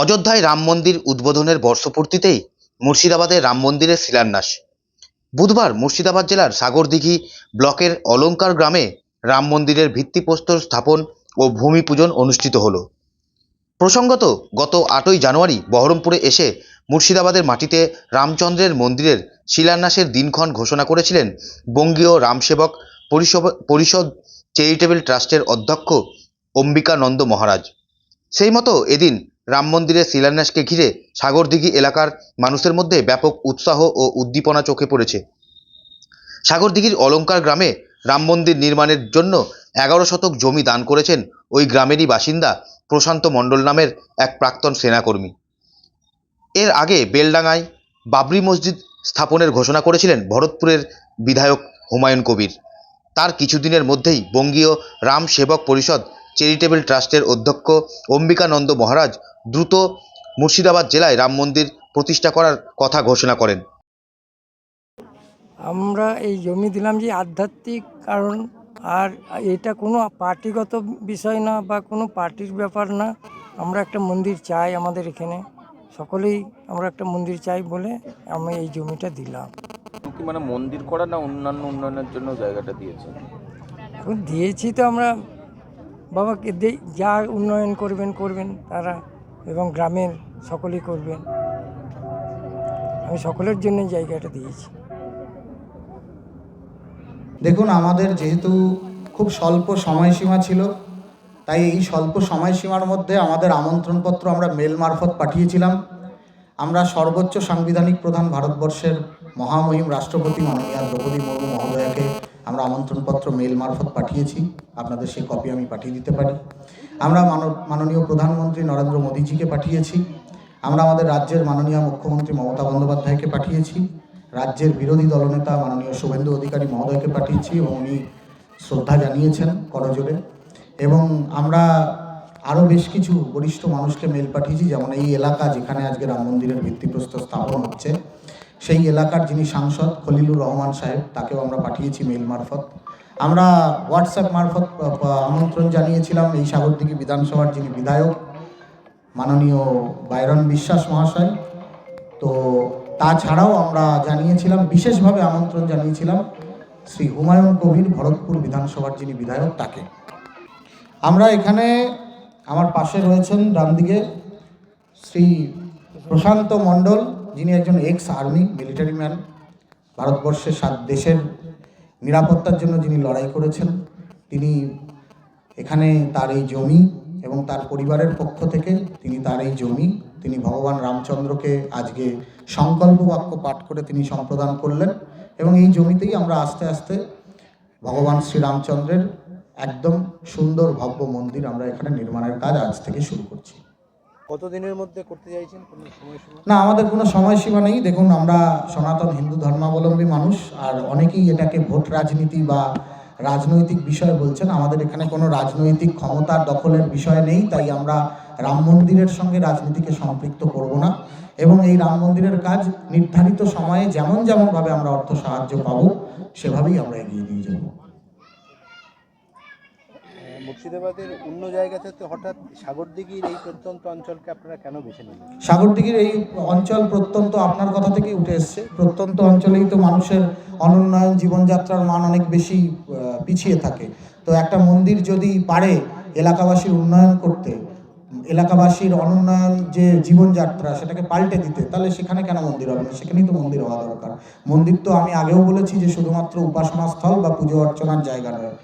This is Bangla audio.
অযোধ্যায় রাম মন্দির উদ্বোধনের বর্ষপূর্তিতেই মুর্শিদাবাদে রাম মন্দিরের শিলান্যাস। বুধবার মুর্শিদাবাদ জেলার সাগরদিঘি ব্লকের অলঙ্কার গ্রামে রাম মন্দিরের ভিত্তিপ্রস্তর স্থাপন ও ভূমি পূজন অনুষ্ঠিত হল। প্রসঙ্গত, গত আটই জানুয়ারি বহরমপুরে এসে মুর্শিদাবাদের মাটিতে রামচন্দ্রের মন্দিরের শিলান্যাসের দিনক্ষণ ঘোষণা করেছিলেন বঙ্গীয় রামসেবক পরিষদ চ্যারিটেবল ট্রাস্টের অধ্যক্ষ অম্বিকানন্দ মহারাজ। সেই মতো এদিন রাম মন্দিরের শিলান্যাসকে ঘিরে সাগরদিঘি এলাকার মানুষের মধ্যে ব্যাপক উৎসাহ ও উদ্দীপনা চোখে পড়েছে। সাগরদিঘির অলঙ্কার গ্রামে রাম মন্দির নির্মাণের জন্য এগারো শতক জমি দান করেছেন ওই গ্রামেরই বাসিন্দা প্রশান্ত মণ্ডল নামের এক প্রাক্তন সেনাকর্মী। এর আগে বেলডাঙ্গায় বাবরি মসজিদ স্থাপনের ঘোষণা করেছিলেন ভরতপুরের বিধায়ক হুমায়ুন কবির। তার কিছুদিনের মধ্যেই বঙ্গীয় রাম সেবক পরিষদ চ্যারিটেবল ট্রাস্টের অধ্যক্ষ অম্বিকানন্দ মহারাজ দ্রুত মুর্শিদাবাদ জেলায় রাম মন্দির প্রতিষ্ঠা করার কথা ঘোষণা করেন। আমরা এই জমি দিলাম যে আধ্যাত্মিক কারণ আর এটা কোনো পার্টিগত বিষয় না বা কোনো পার্টির ব্যাপার না। আমরা একটা মন্দির চাই আমাদের এখানে। সকলেই আমরা একটা মন্দির চাই বলে আমি এই জমিটা দিলাম। কি মানে মন্দির করা না অন্যান্য উন্নয়নের জন্য জায়গাটা দিয়েছে এখন দিয়েছি তো আমরা বাবাকে যা উন্নয়ন করবেন করবেন তারা এবং গ্রামের সকলেই করবেন। আমি সকলের জন্য জায়গাটা দিয়েছি। দেখুন, আমাদের যেহেতু খুব স্বল্প সময়সীমা ছিল, তাই এই স্বল্প সময়সীমার মধ্যে আমাদের আমন্ত্রণপত্র আমরা মেল মারফত পাঠিয়েছিলাম। আমরা সর্বোচ্চ সাংবিধানিক প্রধান ভারতবর্ষের মহামহিম রাষ্ট্রপতি মাননীয় দ্রৌপদী মুর্মু মহোদয়াকে আমন্ত্রণপত্র মেল মারফত পাঠিয়েছি। আপনাদের সেই কপি আমি পাঠিয়ে দিতে পারি। আমরা মাননীয় প্রধানমন্ত্রী নরেন্দ্র মোদীজিকে পাঠিয়েছি। আমরা আমাদের রাজ্যের মাননীয় মুখ্যমন্ত্রী মমতা বন্দ্যোপাধ্যায়কে পাঠিয়েছি। রাজ্যের বিরোধী দলনেতা মাননীয় শুভেন্দু অধিকারী মহোদয়কে পাঠিয়েছি এবং উনি শ্রদ্ধা জানিয়েছেন করজোরে এবং আমরা আরও বেশ কিছু বরিষ্ঠ মানুষকে মেল পাঠিয়েছি, যেমন এই এলাকা যেখানে আজকে রাম মন্দিরের ভিত্তিপ্রস্তর স্থাপন হচ্ছে। সেই এলাকার যিনি সাংসদ খলিলুর রহমান সাহেব, তাকেও আমরা পাঠিয়েছি মেল মারফত। আমরা হোয়াটসঅ্যাপ মারফত আমন্ত্রণ জানিয়েছিলাম এই সাগরদিঘি বিধানসভার যিনি বিধায়ক, মাননীয় বাইরন বিশ্বাস মহাশয়। তো তাছাড়াও আমরা জানিয়েছিলাম, বিশেষভাবে আমন্ত্রণ জানিয়েছিলাম শ্রী হুমায়ুন কবির ভরতপুর বিধানসভার যিনি বিধায়ক, তাকে। আমরা এখানে আমার পাশে রয়েছেন ডান দিকে শ্রী প্রশান্ত মণ্ডল যিনি একজন এক্স আর্মি মিলিটারি ম্যান ভারতবর্ষের সাত দেশের নিরাপত্তার জন্য যিনি লড়াই করেছেন, তিনি এখানে তার এই জমি এবং তার পরিবারের পক্ষ থেকে তিনি তার এই জমি, তিনি ভগবান রামচন্দ্রকে আজকে সংকল্প বাক্য পাঠ করে তিনি সম্প্রদান করলেন এবং এই জমিতেই আমরা আস্তে আস্তে ভগবান শ্রীরামচন্দ্রের একদম সুন্দর ভব্য মন্দির আমরা এখানে নির্মাণের কাজ আজ থেকে শুরু করছি। কতদিনের মধ্যে করতে চাইছেন? না, আমাদের কোনো সময়সীমা নেই। দেখুন, আমরা সনাতন হিন্দু ধর্মাবলম্বী মানুষ, আর অনেকেই এটাকে ভোট রাজনীতি বা রাজনৈতিক বিষয় বলছেন। আমাদের এখানে কোনো রাজনৈতিক ক্ষমতার দখলের বিষয় নেই, তাই আমরা রাম মন্দিরের সঙ্গে রাজনীতিকে সম্পৃক্ত করব না। এবং এই রাম মন্দিরের কাজ নির্ধারিত সময়ে যেমন যেমনভাবে আমরা অর্থ সাহায্য পাবো, সেভাবেই আমরা এগিয়ে নিয়ে যাব। মুর্শিদাবাদের অন্য জায়গা থেকে হঠাৎ সাগরদিঘির এই প্রত্যন্ত অঞ্চলকে আপনারা কেন বেছে নিলেন? সাগরদিঘির এই অঞ্চল প্রত্যন্ত আপনার কথা থেকেই উঠে এসছে। প্রত্যন্ত অঞ্চলেই তো মানুষের অনুন্নয়ন, জীবনযাত্রার মান অনেক বেশি পিছিয়ে থাকে। তো একটা মন্দির যদি পারে এলাকাবাসীর উন্নয়ন করতে, এলাকাবাসীর অনুন্নয়ন যে জীবনযাত্রা, সেটাকে পাল্টে দিতে, তাহলে সেখানে কেন মন্দির হবে না? সেখানেই তো মন্দির হওয়া দরকার। মন্দির তো আমি আগেও বলেছি যে শুধুমাত্র উপাসনা স্থল বা পুজো অর্চনার জায়গা নয়।